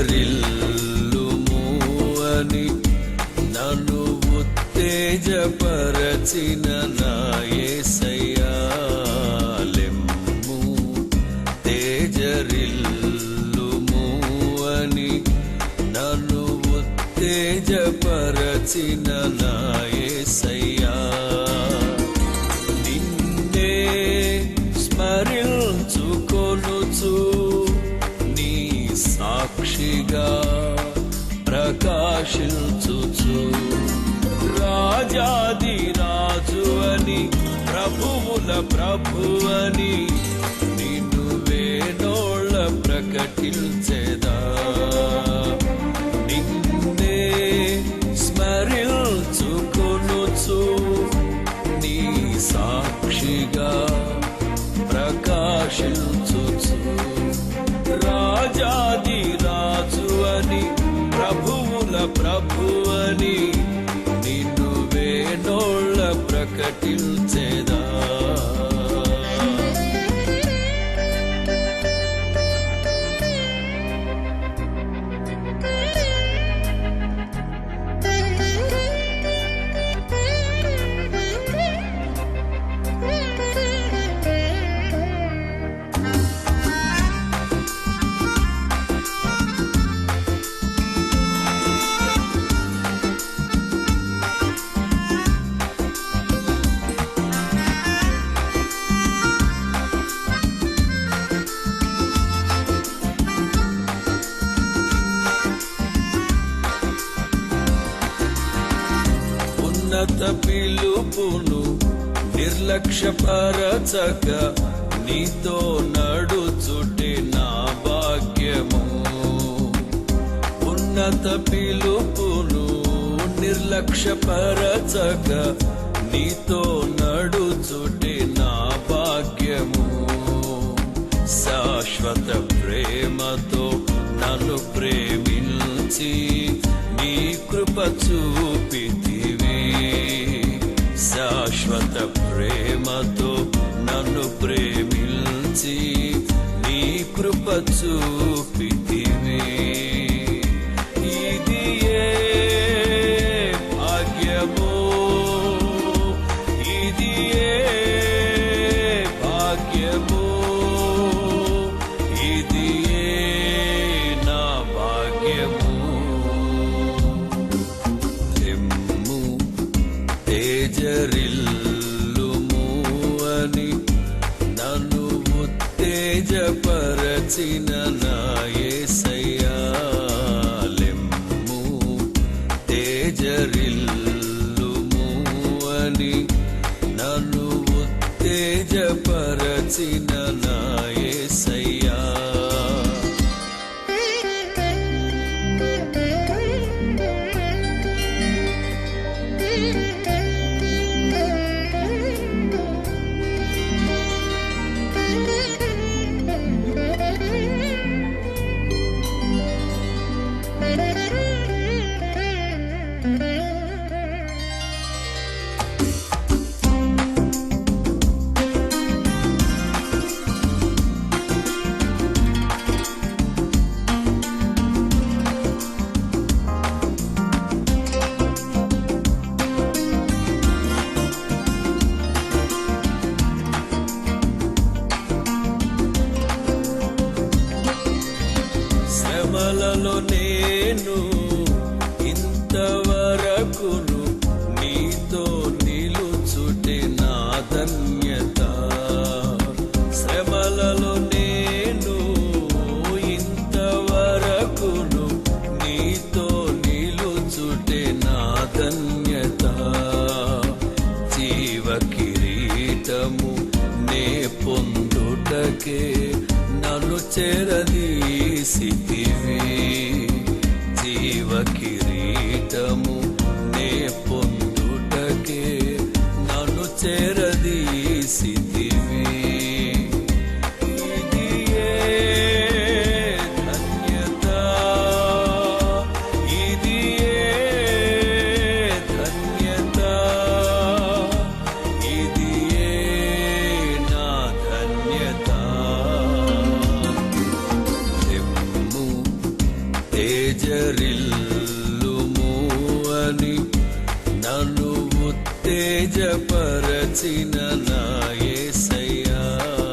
తేజరిల్లుము అని నన్ను ఉత్తేజపరచిన నా యేసయ్యా లెమ్ము తేజరిల్లుము అని నన్ను ఉత్తేజపరచిన నాయసయ్యా. నిన్నే స్మరించుకొనుచూ సాక్షిగా ప్రకాశించుచు. రాజాది రాజు అని ప్రభువుల ప్రభు అని నిన్ను వేణోళ్ళ ప్రకటించేదా. నిన్నే స్మరించుకొనుచు నీ సాక్షిగా ప్రకాశించుచు. రాజాది ప్రభువని ప్రభు అని నిన్ను వేణోళ్ళ ప్రకటించేదా ఉన్నత పిలుపును నిర్లక్ష్యపరచక నీతో నడుచుటే నా భాగ్యము. ఉన్నత పిలుపును నిర్లక్ష్యపరచక నీతో నడుచుటే నా భాగ్యము. శాశ్వత ప్రేమతో నన్ను ప్రేమించి నీ కృప ప్రేమతో నన్ను ప్రేమించి నీ కృప చూపితివే. ఉత్తేజపరచిన నా యేసయ్యా లెమ్ము తేజరిల్లుము అని నన్ను ఉత్తేజపరచిన నా శ్రమలలో నేను ఇంతవరకును నీతో నిలుచుటే నా ధన్యత. జరిల్లుము అని నన్ను ఉత్తేజపరచిన నాయే.